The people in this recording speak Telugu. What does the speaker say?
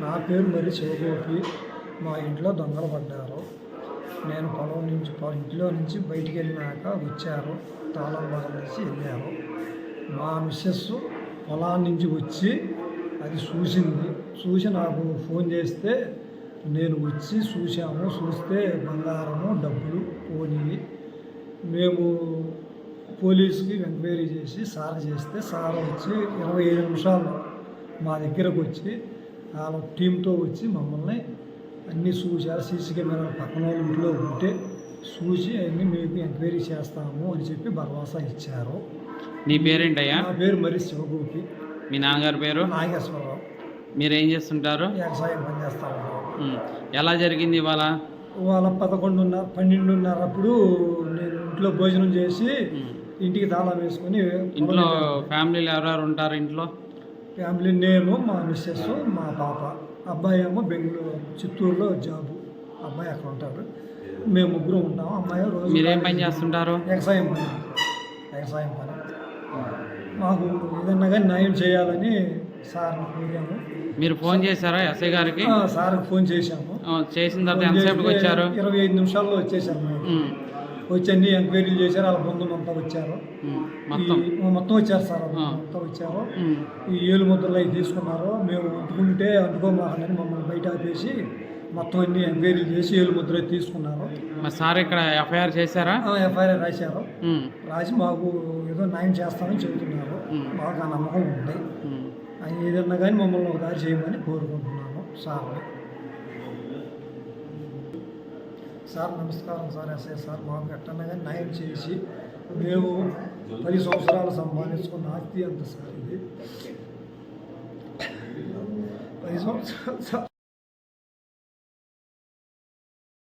నా పేరు మరి శివగోపి. మా ఇంట్లో దొంగలు పడ్డారు. నేను పొలం నుంచి ఇంట్లో నుంచి బయటికి వెళ్ళినాక వచ్చారు. తాళం వదిలేసి వెళ్ళారు. మా మిస్సెస్ పొలాన్ని నుంచి వచ్చి అది చూసింది. చూసి నాకు ఫోన్ చేస్తే నేను వచ్చి చూశాము చూస్తే బంగారము డబ్బులు పోనివి మేము పోలీసుకి ఎంక్వైరీ చేసి సార్ చేస్తే సార్ వచ్చి ఇరవై ఐదు నిమిషాలు మా దగ్గరకు వచ్చి వాళ్ళ టీంతో వచ్చి మమ్మల్ని అన్నీ చూశారు సీసీ కెమెరా పక్కన వాళ్ళ ఇంట్లో ఉంటే చూసి అన్నీ మీకు ఎంక్వైరీ చేస్తాము అని చెప్పి భరోసా ఇచ్చారు. నీ పేరేంటయ్యా? నా పేరు మరి శివగోపి. మీ నాన్నగారి పేరు? నాగేశ్వరరావు. మీరు ఏం చేస్తుంటారు? వ్యవసాయం పనిచేస్తా ఉమ్. ఎలా జరిగింది ఇవాళ? వాళ్ళ పదకొండున్నర పన్నెండున్నర అప్పుడు నేను ఇంట్లో భోజనం చేసి. ఇంటికి తాళం వేసుకొని ఇంట్లో ఫ్యామిలీలు ఎవరెవరు ఉంటారు ఇంట్లో? ఫ్యామిలీ నేను మా మిస్సెస్ మా పాప. అబ్బాయి ఏమో బెంగళూరు చిత్తూరులో జాబు. అబ్బాయి అక్కడ ఉంటారు మేము ముగ్గురు ఉంటాం. అమ్మాయి రోజు మీరేం పని చేస్తుంటారు? వ్యవసాయం పని. వ్యవసాయం పని. మాకు ఏదన్నా కానీ న్యాయం చేయాలని సార్ని కోరాము మీరు ఫోన్ చేశారా ఎస్ఐ గారికి? ఆ, సార్కి ఫోన్ చేశాము. చేసిన తర్వాత ఎంతసేపటికి వచ్చారు? ఇరవై ఐదు నిమిషాల్లో ఉమ్. వచ్చి అన్ని ఎంక్వైరీలు చేశారు వాళ్ళ బంధువులు అంతా వచ్చారు. మొత్తం. వచ్చారు సార్. మొత్తం వచ్చారు. ఈ ఏలు ముద్రలు అవి తీసుకున్నారు. మేము అంటుకుంటే అంటుకోమాకని మమ్మల్ని బయట ఆపేసి మొత్తం అన్ని ఎంక్వైరీ చేసి ఏలు ముద్ర తీసుకున్నారు. సార్ ఇక్కడ ఎఫ్ఐఆర్ చేశారా? ఎఫ్ఐఆర్ రాశారు. రాసి మాకు ఏదో న్యాయం చేస్తామని చెబుతున్నారు. ఆ నమ్మకం ఉంది. ఏదన్నా కానీ మమ్మల్ని ఒక దారి చేయమని కోరుకుంటున్నాను సార్ని. సార్ నమస్కారం సార్ ఎస్ఐ సార్ మాకు ఎట్టన్నా కానీ న్యాయం చేసి మేము పది సంవత్సరాలు సంపాదించుకున్న ఆస్తి అంత సార్ ఇది? పది సంవత్సరాలు సార్.